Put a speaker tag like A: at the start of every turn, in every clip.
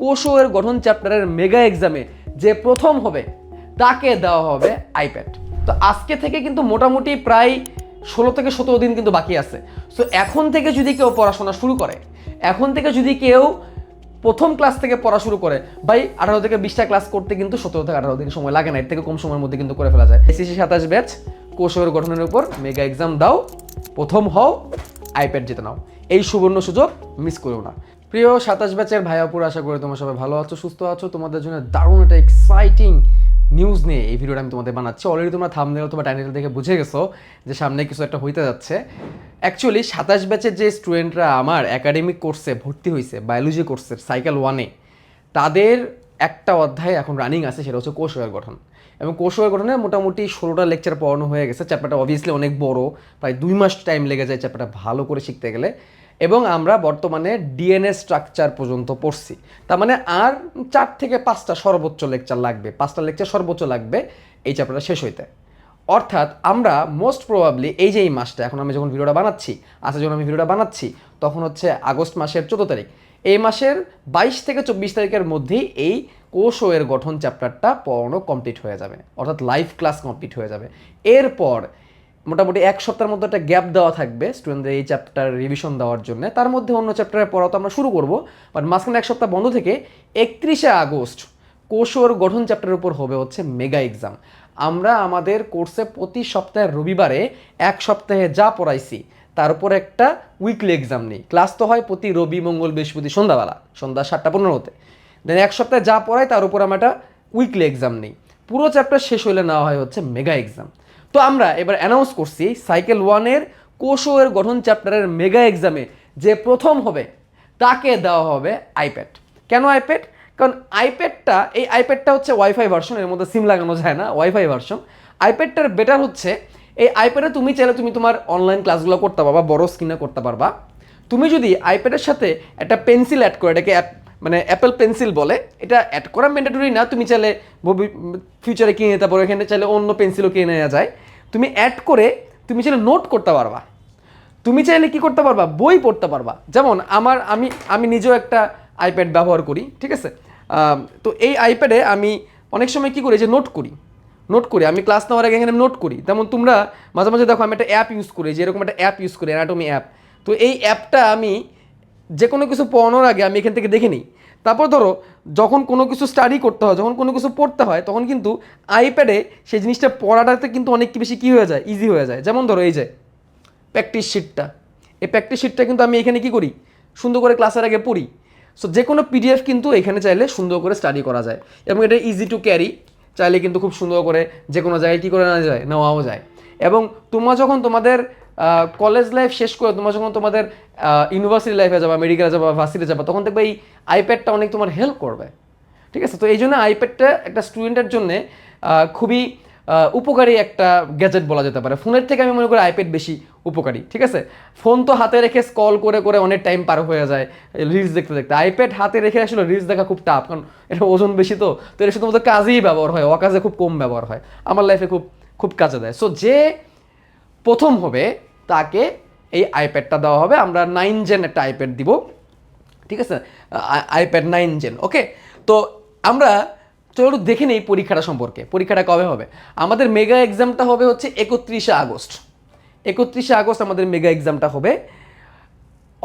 A: কোষো এর গঠন চ্যাপ্টারের মেগা এক্সামে যে প্রথম হবে, তাকে দেওয়া হবে আইপ্যাড তো আজকে থেকে কিন্তু মোটামুটি প্রায় ষোলো থেকে সতেরো দিন কিন্তু বাকি আছে। সো এখন থেকে যদি কেউ পড়াশোনা শুরু করে, এখন থেকে যদি কেউ প্রথম ক্লাস থেকে পড়া শুরু করে, ভাই আঠারো থেকে বিশটা ক্লাস করতে কিন্তু সতেরো থেকে আঠারো দিন সময় লাগে না, এর থেকে কম সময়ের মধ্যে কিন্তু করে ফেলা যায়। এসিসি সাতাশ ব্যাচ কোষের গঠনের উপর মেগা এক্সাম দাও, প্রথম হও আইপ্যাড জিতে নাও। এই সুবর্ণ সুযোগ মিস করো না। প্রিয় সাতাশ ব্যাচের ভাইয়াপুর আশা করি তোমরা সবাই ভালো আছো, সুস্থ আছো। তোমাদের জন্য দারুণ একটা এক্সাইটিং নিউজ নিয়ে এই ভিডিওটা আমি তোমাদের বানাচ্ছি। অলরেডি তোমরা থামনেল অথবা টাইটেল দেখে বুঝে গেছো যে সামনে কিছু একটা হইতে যাচ্ছে। অ্যাকচুয়ালি সাতাশ ব্যাচের যে স্টুডেন্টরা আমার একাডেমিক কোর্সে ভর্তি হয়েছে বায়োলজি কোর্সের সাইকেল ওয়ানে তাদের একটা অধ্যায় এখন রানিং আছে, সেটা হচ্ছে কোষের গঠন। এবং কোষের গঠনে মোটামুটি ষোলোটা লেকচার পড়ানো হয়ে গেছে। চ্যাপ্টারটা অবভিয়াসলি অনেক বড়, প্রায় দুই মাস টাইম লেগে যায় চ্যাপ্টারটা ভালো করে শিখতে গেলে। এবং আমরা বর্তমানে ডিএনএ স্ট্রাকচার পর্যন্ত পড়ছি। তার মানে আর চার থেকে পাঁচটা সর্বোচ্চ লেকচার লাগবে। পাঁচটা লেকচার সর্বোচ্চ লাগবে এই চ্যাপ্টারটা শেষ হইতে। অর্থাৎ আমরা মোস্ট প্রবাবলি এই যে এই মাসটা, এখন আমি যখন ভিডিওটা বানাচ্ছি, আজকে যখন আমি ভিডিওটা বানাচ্ছি, তখন হচ্ছে আগস্ট মাসের চোদ্দ তারিখ। এই মাসের বাইশ থেকে চব্বিশ তারিখের মধ্যেই এই কোষ ও গঠন চ্যাপ্টারটা পড়ানো কমপ্লিট হয়ে যাবে। অর্থাৎ লাইভ ক্লাস কমপ্লিট হয়ে যাবে। এরপর মোটামুটি এক সপ্তাহের মধ্যে একটা গ্যাপ দেওয়া থাকবে স্টুডেন্টদের এই চ্যাপ্টার রিভিশন দেওয়ার জন্য। তার মধ্যে অন্য চ্যাপ্টারে পড়া তো আমরা শুরু করব বাট মাঝখানে এক সপ্তাহ বন্ধ থেকে একত্রিশে আগস্ট কোষর গঠন চ্যাপ্টারের উপর হবে হচ্ছে মেগা এক্সাম আমরা আমাদের কোর্সে প্রতি সপ্তাহের রবিবারে এক সপ্তাহে যা পড়াইছি, তার উপর একটা উইকলি এক্সাম নেই। ক্লাস তো হয় প্রতি রবি, মঙ্গল, বৃহস্পতি, সন্ধ্যাবেলা, সন্ধ্যা সাতটা পনেরোতে। দেন এক সপ্তাহে যা পড়াই, তার উপর আমরা একটা উইকলি এক্সাম নেই। পুরো চ্যাপ্টার শেষ হলে নেওয়া হয় হচ্ছে মেগা এক্সাম তো আমরা এবার অ্যানাউন্স করছি সাইকেল ওয়ানের কোষো এর গঠন চ্যাপ্টারের মেগা এক্সামে যে প্রথম হবে, তাকে দেওয়া হবে আইপ্যাড কেন আইপ্যাড কারণ আইপ্যাডটা এই আইপ্যাডটা হচ্ছে ওয়াইফাই ভার্সন এর মধ্যে সিম লাগানো যায় না ওয়াইফাই ভার্সন আইপ্যাডটার বেটার হচ্ছে, এই আইপ্যাডে তুমি চাইলে তুমি তোমার অনলাইন ক্লাসগুলো করতে পারবা, বড় স্ক্রিনে করতে পারবা। তুমি যদি আইপ্যাডের সাথে একটা পেন্সিল অ্যাড করে, এটাকে মানে অ্যাপেল পেন্সিল বলে, এটা অ্যাড করা ম্যান্ডেটরি না, তুমি চাইলে ফিউচারে কিনে নিতে পারো, এখানে চাইলে অন্য পেন্সিলও কিনে নেওয়া যায়। তুমি অ্যাড করে, তুমি চাইলে নোট করতে পারবা। তুমি চাইলে কি করতে পারবা? বই পড়তে পারবা। যেমন আমার, আমি আমি নিজেও একটা আইপ্যাড ব্যবহার করি, ঠিক আছে? তো এই আইপ্যাডে আমি অনেক সময় কি করি যে নোট করি। নোট করি, আমি ক্লাস নেওয়ার আগে এখানে নোট করি। তেমন তোমরা মাঝে মাঝে দেখো, আমি একটা অ্যাপ ইউজ করি যে এরকম একটা অ্যাপ ইউজ করি অ্যানাটমি অ্যাপ তো এই অ্যাপটা আমি যে কোনো কিছু পড়ানোর আগে আমি এখান থেকে দেখে নিই। তারপর ধরো, যখন কোনো কিছু স্টাডি করতে হয়, যখন কোনো কিছু পড়তে হয়, তখন কিন্তু আইপ্যাডে সেই জিনিসটা পড়াটাতে কিন্তু অনেক বেশি কী হয়ে যায়? ইজি হয়ে যায়। যেমন ধরো, এই যে প্র্যাকটিস শিটটা এই প্র্যাকটিস শিটটা কিন্তু আমি এখানে কি করি? সুন্দর করে ক্লাসের আগে পড়ি। সো যে কোনো পিডিএফ কিন্তু এখানে চাইলে সুন্দর করে স্টাডি করা যায়। এবং এটা ইজি টু ক্যারি চাইলে কিন্তু খুব সুন্দর করে যে কোনো জায়গায় কী করে নেওয়া যায়? নেওয়াও যায়। এবং তোমরা যখন তোমাদের কলেজ লাইফ শেষ করে তোমরা যখন তোমাদের ইউনিভার্সিটি লাইফে যাবা মেডিকেলে যাবা ভার্সিটি যাবা, তখন দেখবে এই আইপ্যাডটা অনেক তোমার হেল্প করবে। ঠিক আছে? তো এই জন্য আইপ্যাডটা একটা স্টুডেন্টের জন্য খুবই উপকারী একটা গ্যাজেট বলা যেতে পারে। ফোনের থেকে আমি মনে করি আইপ্যাড বেশি উপকারী। ঠিক আছে? ফোন তো হাতে রেখে স্কল করে করে অনেক টাইম পার হয়ে যায় রিলস দেখতে দেখতে। আইপ্যাড হাতে রেখে আসলে রিলস দেখা খুব টাফ কারণ এটা ওজন বেশি তো। তো এটা শুধুমাত্র কাজেই ব্যবহার হয়, অকাজে খুব কম ব্যবহার হয়। আমার লাইফে খুব খুব কাজে দেয়। সো যে প্রথম হবে তাকে এই আইপ্যাডটা দেওয়া হবে। আমরা নাইন জেন একটা আইপ্যাড দিব। ঠিক আছে? আইপ্যাড নাইন জেন ওকে তো আমরা চলো দেখে নেই পরীক্ষাটা সম্পর্কে। পরীক্ষাটা কবে হবে? আমাদের মেগা এক্সামটা হবে হচ্ছে একত্রিশে আগস্ট। একত্রিশে আগস্ট আমাদের মেগা এক্সামটা হবে।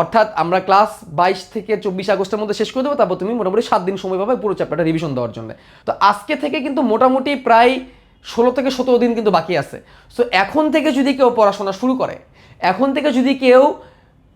A: অর্থাৎ আমরা ক্লাস বাইশ থেকে চব্বিশ আগস্টের মধ্যে শেষ করে দেবো, তারপর তুমি মোটামুটি সাত দিন সময় পাবে পুরো চ্যাপ্টারটা রিভিশন দেওয়ার জন্য। তো আজকে থেকে কিন্তু মোটামুটি প্রায় ষোলো থেকে সতেরো দিন কিন্তু বাকি আছে। সো এখন থেকে যদি কেউ পড়াশোনা শুরু করে এখন থেকে যদি কেউ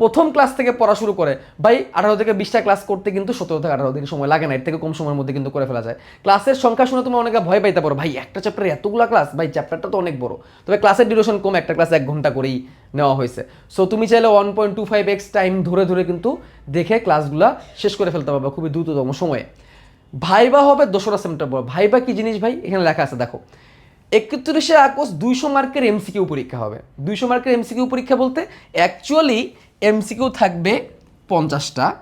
A: প্রথম ক্লাস থেকে পড়া শুরু করে, ভাই আঠারো থেকে বিশটা ক্লাস করতে কিন্তু সতেরো থেকে আঠারো দিন সময় লাগে না, এর থেকে কম সময়ের মধ্যে কিন্তু করে ফেলা যায়। ক্লাসের সংখ্যা শুনে তুমি অনেকে ভয় পাইতে পারো, ভাই, একটা চ্যাপ্টারে এতগুলো ক্লাস ভাই চ্যাপ্টারটা তো অনেক বড়। তবে ক্লাসের ডিউরেশন কম, একটা ক্লাস এক ঘণ্টা করেই নেওয়া হয়েছে। সো তুমি চাইলে one point two five x time ধরে ধরে কিন্তু দেখে ক্লাসগুলো শেষ করে ফেলতে পারবে খুবই দ্রুততম সময়ে। ভাইবা হবে দোসরা সেপ্টেম্বর ভাইবা কি জিনিস ভাই? এখানে লেখা আছে, দেখো। একত্রিশে আগস্ট দুইশো মার্কের এমসিকিউ পরীক্ষা হবে। দুইশো মার্কের এমসিকিউ পরীক্ষা বলতে অ্যাকচুয়ালি এমসিকিউ থাকবে পঞ্চাশটা।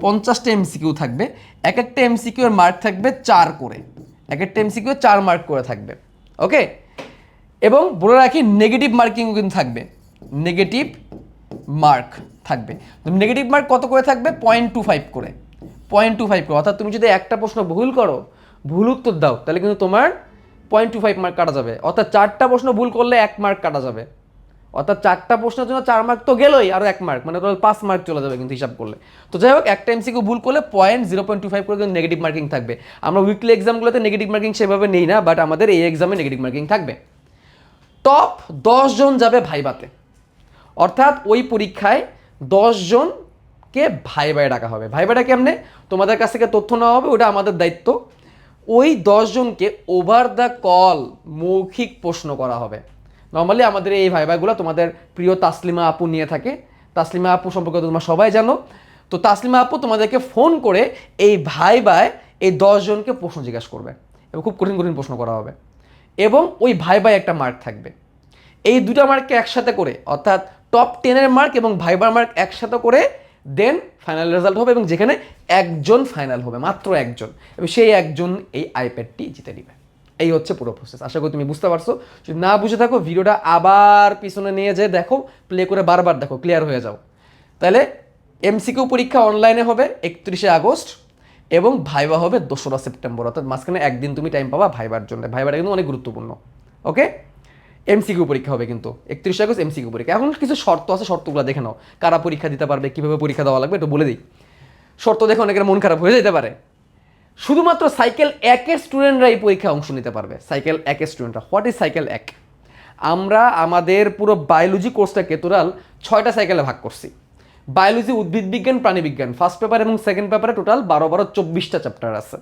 A: পঞ্চাশটা এমসিকিউ থাকবে। এক একটা এমসিকিউ এর মার্ক থাকবে চার করে। এক একটা এমসিকিউ চার মার্ক করে থাকবে। ওকে? এবং বলে রাখি নেগেটিভ মার্কিংও কিন্তু থাকবে। নেগেটিভ মার্ক থাকবে। নেগেটিভ মার্ক কত করে থাকবে? পয়েন্ট টু ফাইভ করে। পয়েন্ট টু ফাইভ করে। অর্থাৎ তুমি যদি একটা প্রশ্ন ভুল করো, ভুল উত্তর দাও, তাহলে কিন্তু তোমার পয়েন্ট টু ফাইভ মার্ক কাটা যাবে। অর্থাৎ চারটা প্রশ্ন ভুল করলে এক মার্ক কাটা যাবে। অর্থাৎ চারটা প্রশ্নের জন্য চার মার্ক তো গেলোই আরও এক মার্ক মানে টোটাল পাঁচ মার্ক চলে যাবে কিন্তু হিসাব করলে। তো যাই হোক, একটা এমসিকিউ ভুল করলে point zero point two five করে কিন্তু নেগেটিভ মার্কিং থাকবে। আমরা উইকলি এক্সামগুলোতে নেগেটিভ মার্কিং সেভাবে নেই না বাট আমাদের এই এক্সামে নেগেটিভ মার্কিং থাকবে। টপ জন যাবে ভাইবাতে। অর্থাৎ ওই পরীক্ষায় জনকে ভাইবায় ডাকা হবে। ভাইবাটা কেমনে? তোমাদের কাছ থেকে তথ্য নেওয়া হবে, ওটা আমাদের দায়িত্ব। ওই দশজনকে ওভার দ্য কল মৌখিক প্রশ্ন করা হবে। নর্মালি আমাদের এই ভাইবাগুলো তোমাদের প্রিয় তাসলিমা আপু নিয়ে থাকে। তাসলিমা আপু সম্পর্কে তোমরা সবাই জানো। তো তাসলিমা আপু তোমাদেরকে ফোন করে এই ভাইবায় এই দশজনকে প্রশ্ন জিজ্ঞাসা করবে এবং খুব কঠিন কঠিন প্রশ্ন করা হবে। এবং ওই ভাই ভাই একটা মার্ক থাকবে। এই দুটা মার্ককে একসাথে করে, অর্থাৎ টপ টেনের মার্ক এবং ভাইবার মার্ক একসাথে করে দেন ফাইনাল রেজাল্ট হবে এবং যেখানে একজন ফাইনাল হবে, মাত্র একজন। এবং সেই একজন এই আইপ্যাডটি জিতে নিবে। এই হচ্ছে পুরো প্রসেস আশা করি তুমি বুঝতে পারছ। যদি না বুঝে থাকো, ভিডিওটা আবার পিছনে নিয়ে যেয়ে দেখো প্লে করে বারবার দেখো ক্লিয়ার হয়ে যাও। তাহলে এমসিকিউ পরীক্ষা অনলাইনে হবে একত্রিশে আগস্ট এবং ভাইবা হবে দোসরা সেপ্টেম্বর। অর্থাৎ মাঝখানে একদিন তুমি টাইম পাবা ভাইবার জন্য। ভাইবাটা কিন্তু অনেক গুরুত্বপূর্ণ। ওকে এমসিকিউ পরীক্ষা হবে কিন্তু। একত্রিশ আগস্ট এমসিকিউ পরীক্ষা। এখন কিছু শর্ত আছে, শর্তগুলো দেখে নাও। কারা পরীক্ষা দিতে পারবে, কীভাবে পরীক্ষা দেওয়া লাগবে একটু বলে দিই। শর্ত দেখে অনেকের মন খারাপ হয়ে যেতে পারে। শুধুমাত্র সাইকেল একের স্টুডেন্টরা এই পরীক্ষায় অংশ নিতে পারবে। সাইকেল একের স্টুডেন্টরা। হোয়াট ইজ সাইকেল এক? আমরা আমাদের পুরো বায়োলজি কোর্সটাকে টোটাল ছয়টা সাইকেলে ভাগ করছি। বায়োলজি, উদ্ভিদ বিজ্ঞান, প্রাণী বিজ্ঞান। ফার্স্ট পেপার এবং সেকেন্ড পেপারে টোটাল বারো বারো চব্বিশটা চ্যাপ্টার আছে।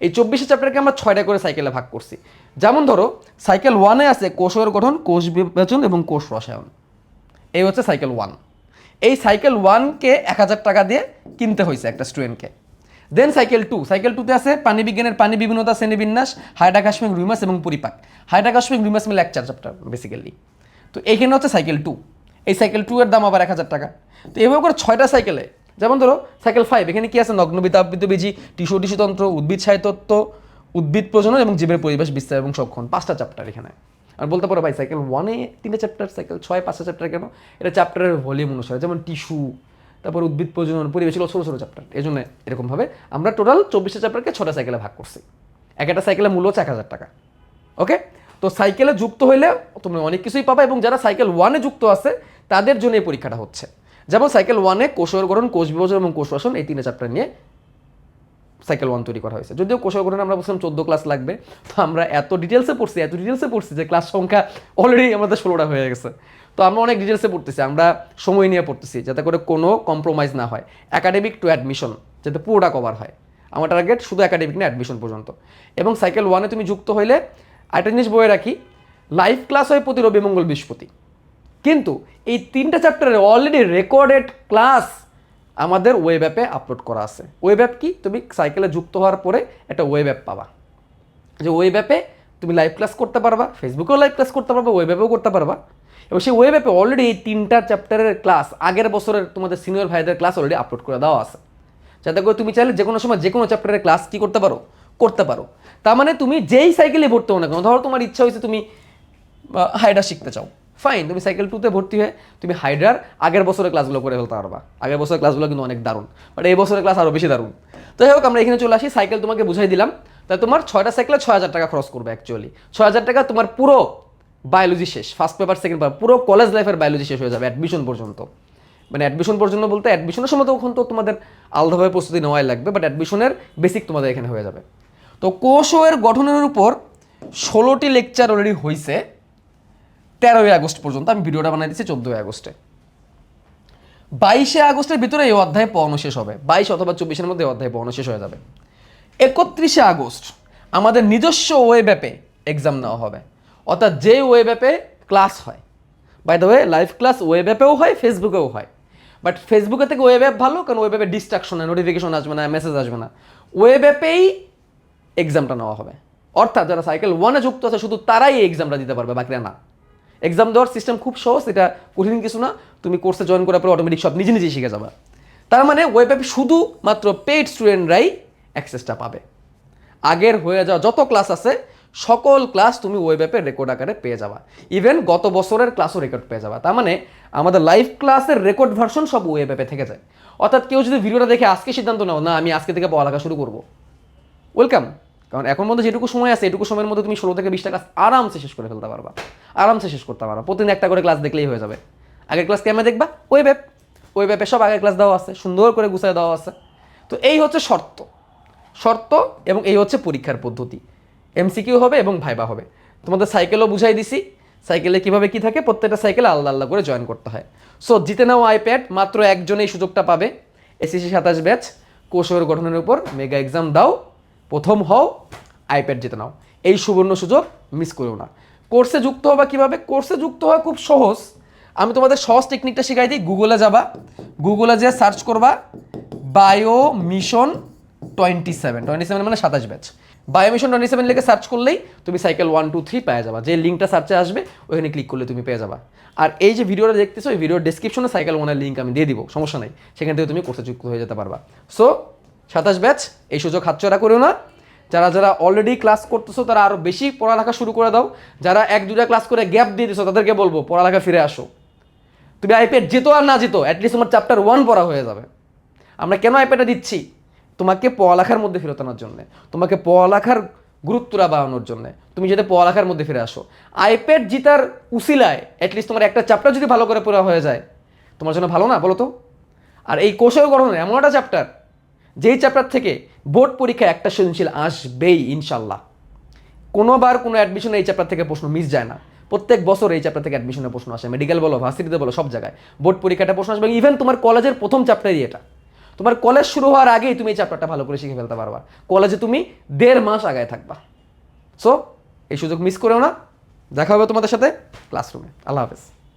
A: এই চব্বিশটা চ্যাপ্টারকে আমরা ছয়টা করে সাইকেলে ভাগ করছি। যেমন ধরো সাইকেল ওয়ানে আছে কোষের গঠন, কোষ বিভাজন এবং কোষ রসায়ন। এই হচ্ছে সাইকেল ওয়ান এই সাইকেল ওয়ানকে এক হাজার টাকা দিয়ে কিনতে হয়েছে একটা স্টুডেন্টকে দেন সাইকেল টু সাইকেল টুতে আছে পানি বিজ্ঞানের পানি বিভিন্নতা শ্রেণীবিন্যাস হাইড্রাকাশ্মিক রুইমাস এবং পরিপাক। হাইড্রাকাশ্মিক রুইমাস মিলে এক চার চ্যাপ্টার বেসিক্যালি তো এইখানে হচ্ছে সাইকেল টু এই সাইকেল টু এর দাম আবার এক হাজার টাকা। তো এভাবে করে ছয়টা সাইকেলে যেমন ধরো সাইকেল ফাইভ এখানে কি আছে? নগ্নবিতাবিত বীজি টিস্যু টিস্যুতন্ত্র উদ্ভিদ সাহিত্যত্ব উদ্ভিদ প্রজনন এবং জীবের পরিবেশ বিস্তার এবং সক্ষণ। পাঁচটা চ্যাপ্টার এখানে। আর বলতে পারো ভাই সাইকেল ওয়ানে তিনটে চ্যাপ্টার সাইকেল ছয়, পাঁচটা চ্যাপ্টার কেন? এটা চ্যাপ্টারের ভলিউম অনুসারে, যেমন টিস্যু তারপর উদ্ভিদ প্রজনন, পরিবেশ ছোটো ছোটো চ্যাপ্টার এই জন্য এরকমভাবে আমরা টোটাল চব্বিশটা চ্যাপ্টারকে ছটা সাইকেলে ভাগ করছি। এক একটা সাইকেলের মূল্য হচ্ছে এক হাজার টাকা। ওকে? তো সাইকেলে যুক্ত হইলে তুমি অনেক কিছুই পাবা এবং যারা সাইকেল ওয়ানে যুক্ত আছে, তাদের জন্য এই পরীক্ষাটা হচ্ছে। যেমন সাইকেল ওয়ানে কোষের গঠন কোষ বিভাজন এবং কোষ রসন এই তিনটে চ্যাপ্টার নিয়ে সাইকেল ওয়ান তৈরি করা হয়েছে। যদিও কোষের গঠনে আমরা বলছিলাম চোদ্দ ক্লাস লাগবে, তো আমরা এত ডিটেলসে পড়ছি, এত ডিটেলসে পড়ছি যে ক্লাস সংখ্যা অলরেডি আমাদের ষোলোটা হয়ে গেছে। তো আমরা অনেক ডিটেলসে পড়তেছি, আমরা সময় নিয়ে পড়তেছি, যাতে করে কোনো কম্প্রোমাইজ না হয়। একাডেমিক টু অ্যাডমিশন যাতে পুরোটা কভার হয়। আমার টার্গেট শুধু একাডেমিক না অ্যাডমিশন পর্যন্ত। এবং সাইকেল ওয়ানে তুমি যুক্ত হইলে একটা জিনিস বয়ে রাখি লাইভ ক্লাস হয় প্রতি রবি মঙ্গল বৃহস্পতি। কিন্তু এই তিনটা চ্যাপ্টারে অলরেডি রেকর্ডেড ক্লাস আমাদের ওয়েব অ্যাপে আপলোড করা আছে। ওয়েব অ্যাপ কি? তুমি সাইকেলে যুক্ত হওয়ার পরে একটা ওয়েব অ্যাপ পাবা। যে ওয়েব অ্যাপে তুমি লাইভ ক্লাস করতে পারবা ফেসবুকেও লাইভ ক্লাস করতে পারবা ওয়েব অ্যাপেও করতে পারবা। এবং সেই ওয়েব অ্যাপে অলরেডি এই তিনটা চ্যাপ্টারের ক্লাস আগের বছরের তোমাদের সিনিয়র ভাইদের ক্লাস অলরেডি আপলোড করে দেওয়া আছে। যাতে করে তুমি চাইলে যে কোনো সময় যে কোনো চ্যাপ্টারের ক্লাস কি করতে পারো? করতে পারো। তার মানে তুমি যেই সাইকেলে ভর্তি হও না কেন, ধরো তোমার ইচ্ছা হয়েছে তুমি হাইড্রা শিখতে চাও। ফাইন তুমি সাইকেল টুতে ভর্তি হয়ে তুমি হাইড্রার আগের বছরের ক্লাসগুলো করে ফেলতে পারবা। আগের বছরের ক্লাসগুলো কিন্তু অনেক দারুণ। বাট এই বছরের ক্লাস আরও বেশি দারুণ। তো যাই হোক, আমরা এখানে চলে আসি সাইকেল তোমাকে বুঝাই দিলাম। তাই তোমার ছয়টা সাইকেলে ছয় হাজার টাকা খরচ করবে অ্যাকচুয়ালি ছয় হাজার টাকা তোমার পুরো বায়োলজি শেষ ফার্স্ট পেপার সেকেন্ড পেপার পুরো কলেজ লাইফের বায়োলজি শেষ হয়ে যাবে অ্যাডমিশন পর্যন্ত। মানে অ্যাডমিশন পর্যন্ত বলতে অ্যাডমিশনের সময় তখন তো তোমাদের আলাদাভাবে প্রস্তুতি নেওয়াই লাগবে বাট অ্যাডমিশনের বেসিক তোমাদের এখানে হয়ে যাবে। তো কোষের গঠনের উপর ষোলোটি লেকচার অলরেডি হয়েছে তেরোই আগস্ট পর্যন্ত, আমি ভিডিওটা বানাই দিচ্ছি চোদ্দোই আগস্টে। বাইশে আগস্টের ভিতরে এই অধ্যায় পড়ানো শেষ হবে। বাইশ অথবা চব্বিশের মধ্যে এই অধ্যায় পড়ানো শেষ হয়ে যাবে। একত্রিশে আগস্ট, আমাদের নিজস্ব ওয়েব অ্যাপে এক্সাম নেওয়া হবে। অর্থাৎ যে ওয়েব অ্যাপে ক্লাস হয়। By the way live class web অ্যাপেও হয় ফেসবুকেও হয়। বাট ফেসবুকে থেকে ওয়েব অ্যাপ ভালো, কারণ ওয়েব অ্যাপে ডিস্ট্রাকশন নোটিফিকেশন আসবে না মেসেজ আসবে না। ওয়েব অ্যাপেই এক্সামটা নেওয়া হবে। অর্থাৎ যারা সাইকেল ওয়ানে যুক্ত আছে, শুধু তারাই এই এক্সামটা দিতে পারবে, বাকিরা না। এক্সাম দেওয়ার সিস্টেম খুব সহজ, এটা কঠিন কিছু না। তুমি কোর্সে জয়েন করার পরে অটোমেটিক সব নিজে নিজেই শিখে যাবে। তার মানে ওয়েব অ্যাপে শুধুমাত্র পেইড স্টুডেন্টরাই অ্যাক্সেসটা পাবে। আগের হয়ে যাওয়া যত ক্লাস আছে, সকল ক্লাস তুমি ওয়েব অ্যাপে রেকর্ড আকারে পেয়ে যাবা। ইভেন গত বছরের ক্লাসও রেকর্ড পেয়ে যাবা। তার মানে আমাদের লাইভ ক্লাসের রেকর্ড ভার্সন সব ওয়েব অ্যাপে থেকে যায়। অর্থাৎ কেউ যদি ভিডিওটা দেখে আজকে সিদ্ধান্ত নাও, না, আমি আজকে থেকে পড়ালেখা শুরু করব। ওয়েলকাম কারণ এখন মধ্যে যেটুকু সময় আছে, এটুকু সময়ের মধ্যে তুমি ষোলো থেকে বিশটা ক্লাস আরামসে শেষ করে ফেলতে পারবা। আরামসে শেষ করতে পারবা প্রতিদিন একটা করে ক্লাস দেখলেই হয়ে যাবে। আগের ক্লাস কেমন দেখবা? ওই ব্যাপ ওই ব্যাপে সব আগের ক্লাস দেওয়া আছে। সুন্দর করে গুছায় দেওয়া আছে। তো এই হচ্ছে শর্ত। শর্ত এবং এই হচ্ছে পরীক্ষার পদ্ধতি। এমসিকিউ হবে এবং ভাইবা হবে। তোমাদের সাইকেলও বুঝাই দিছি। সাইকেলে কীভাবে কি থাকে? প্রত্যেকটা সাইকেলে আলাদা আলাদা করে জয়েন করতে হয়। সো জিতে নাও আইপ্যাড মাত্র একজন এই সুযোগটা পাবে। এসিসি সাতাশ ব্যাচ কোষের গঠনের উপর মেগা এক্সাম দাও। প্রথম হও আইপ্যাড জিতে নাও। এই সুবর্ণ সুযোগ মিস করো না। কোর্সে যুক্ত হবা কীভাবে? কোর্সে যুক্ত হওয়া খুব সহজ। আমি তোমাদের সহজ টেকনিকটা শেখাই দিই। গুগলে যাবা। গুগলে যে সার্চ করবা bio mission twenty seven twenty seven মানে সাতাশ batch bio mission twenty seven লিখে সার্চ করলেই তুমি সাইকেল ওয়ান টু থ্রি পেয়ে যাবা। যে লিঙ্কটা সার্চে আসবে, ওখানে ক্লিক করলে তুমি পেয়ে যাবা। আর এই যে ভিডিওটা দেখতেছো, এই ভিডিওর ডিসক্রিপশনে সাইকেল ওয়ানের লিঙ্ক আমি দিয়ে দিব। সমস্যা নেই। সেখান থেকে তুমি কোর্সে যুক্ত হয়ে যেতে পারবা। সো সাতাশ ব্যাচ এই সুযোগ হাতছাড়া করো না। যারা যারা অলরেডি ক্লাস করতেছো, তারা আরও বেশি পড়ালেখা শুরু করে দাও। যারা এক দুটা ক্লাস করে গ্যাপ দিয়ে দিছো, তাদেরকে বলব, পড়ালেখা ফিরে আসো। তুমি আইপ্যাড জিতো আর না জিতো অ্যাটলিস্ট তোমার চ্যাপ্টার ওয়ান পড়া হয়ে যাবে। আমরা কেন আইপ্যাডটা দিচ্ছি? তোমাকে পড়ালেখার মধ্যে ফেরত আনার জন্য, তোমাকে পড়ালেখার গুরুত্বটা বাড়ানোর জন্য। তুমি যাতে পড়ালেখার মধ্যে ফিরে আসো। আইপ্যাড জিতার উসিলায় অ্যাটলিস্ট তোমার একটা চ্যাপ্টার যদি ভালো করে পড়া হয়ে যায়, তোমার জন্য ভালো না, বলো তো? আর এই কোষের গঠনে এমন একটা চ্যাপ্টার যেই চ্যাপ্টার থেকে বোর্ড পরীক্ষায় একটা সৃজনশীল আসবেই, ইনশাল্লাহ। কোনোবার কোনো অ্যাডমিশনে এই চ্যাপ্টার থেকে প্রশ্ন মিস যায় না। প্রত্যেক বছর এই চ্যাপ্টার থেকে অ্যাডমিশনের প্রশ্ন আসে। মেডিকেল বলো ভার্সিটিতে বলো, সব জায়গায়। বোর্ড পরীক্ষাটা প্রশ্ন আসবে। ইভেন তোমার কলেজের প্রথম চ্যাপ্টারই এটা। তোমার কলেজ শুরু হওয়ার আগেই তুমি এই চ্যাপ্টারটা ভালো করে শিখে ফেলতে পারবা। কলেজে তুমি দেড় মাস আগায় থাকবা। সো এই সুযোগ মিস করেও না। দেখা হবে তোমাদের সাথে ক্লাসরুমে আল্লাহ হাফেজ।